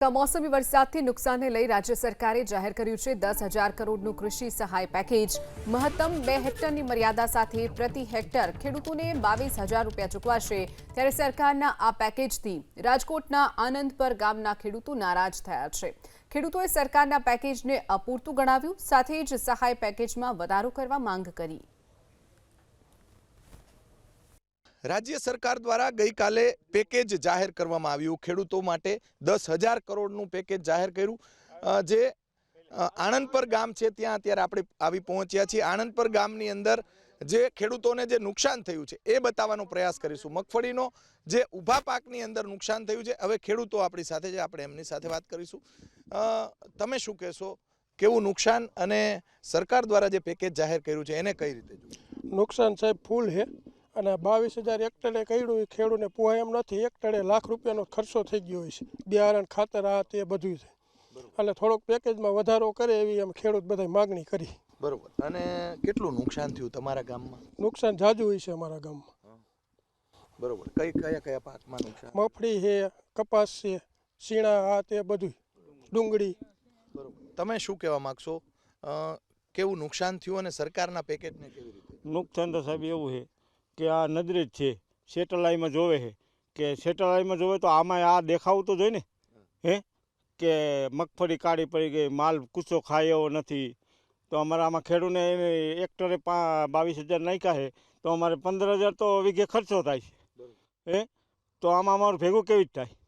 કમોસમી વરસાદથી નુકસાનને લઈ રાજ્ય સરકારે જાહેર કર્યું છે દસ હજાર કરોડનું કૃષિ સહાય પેકેજ. મહત્તમ બે હેક્ટરની મર્યાદા સાથે પ્રતિ હેક્ટર ખેડૂતોને બાવીસ હજાર રૂપિયા ચૂકવાશે. ત્યારે સરકારના આ પેકેજથી રાજકોટના આનંદપર ગામના ખેડૂતો નારાજ થયા છે. ખેડૂતોએ સરકારના પેકેજને અપૂરતું ગણાવ્યું, સાથે જ સહાય પેકેજમાં વધારો કરવા માંગ કરી. રાજ્ય સરકાર દ્વારા ગઈકાલે પેકેજ જાહેર કરવામાં આવ્યું. ખેડૂતો માટે દસ હજાર કરોડનું પેકેજ જાહેર કર્યું. જે આણંદપર ગામ છે, ત્યાં અત્યારે આપણે આવી પહોંચ્યા છીએ. આણંદપર ગામની અંદર જે ખેડૂતોને જે નુકસાન થયું છે, એ બતાવવાનો પ્રયાસ કરીશું. મગફળીનો જે ઊભા પાકની અંદર નુકસાન થયું છે, હવે ખેડૂતો આપણી સાથે છે, આપણે એમની સાથે વાત કરીશું. તમે શું કહેશો? કેવું નુકસાન અને સરકાર દ્વારા જે પેકેજ જાહેર કર્યું છે, એને કઈ રીતે નુકસાન સાહેબ ફૂલ છે. અને બાવીસ હજાર હેક્ટરે કર્યું એ ખેડૂને પોહાય એમ નથી. હેક્ટરે લાખ રૂપિયાનો ખર્ચો થઈ ગયો હોય છે. બિયારણ ખાતર આ તે બધું છે. એટલે થોડોક પેકેજમાં વધારો કરે એવી એમ ખેડૂત બધા માગણી કરી. બરોબર. અને કેટલું નુકસાન થયું તમારા ગામમાં? નુકસાન જાજુ હોય છે અમારા ગામમાં. બરોબર. કઈ કયા કયા પાકમાં નુકસાન? મફળી છે કપાસ છે શીણા આ તે બધું ડુંગળી. બરોબર. તમે શું કહેવા માગશો? કેવું નુકસાન થયું અને સરકારના પેકેજને કેવી રીતે? નુકસાન તો સાહેબ એવું છે. કે આ નજરે જ છે. સેટેલાઈટમાં જોવે છે. કે સેટેલાઈટમાં જોવે તો આમાં આ દેખાવું તો જોઈએ ને. હે? કે મગફળી કાળી પડી ગઈ માલ કૂચો ખાય એવો નથી. તો અમારે આમાં ખેડૂને એક્ટરે પા બાવીસ હજાર નાખ્યા છે. તો અમારે પંદર હજાર તો વીઘે ખર્ચો થાય છે. હે? તો આમાં અમારું ભેગું કેવી જ થાય?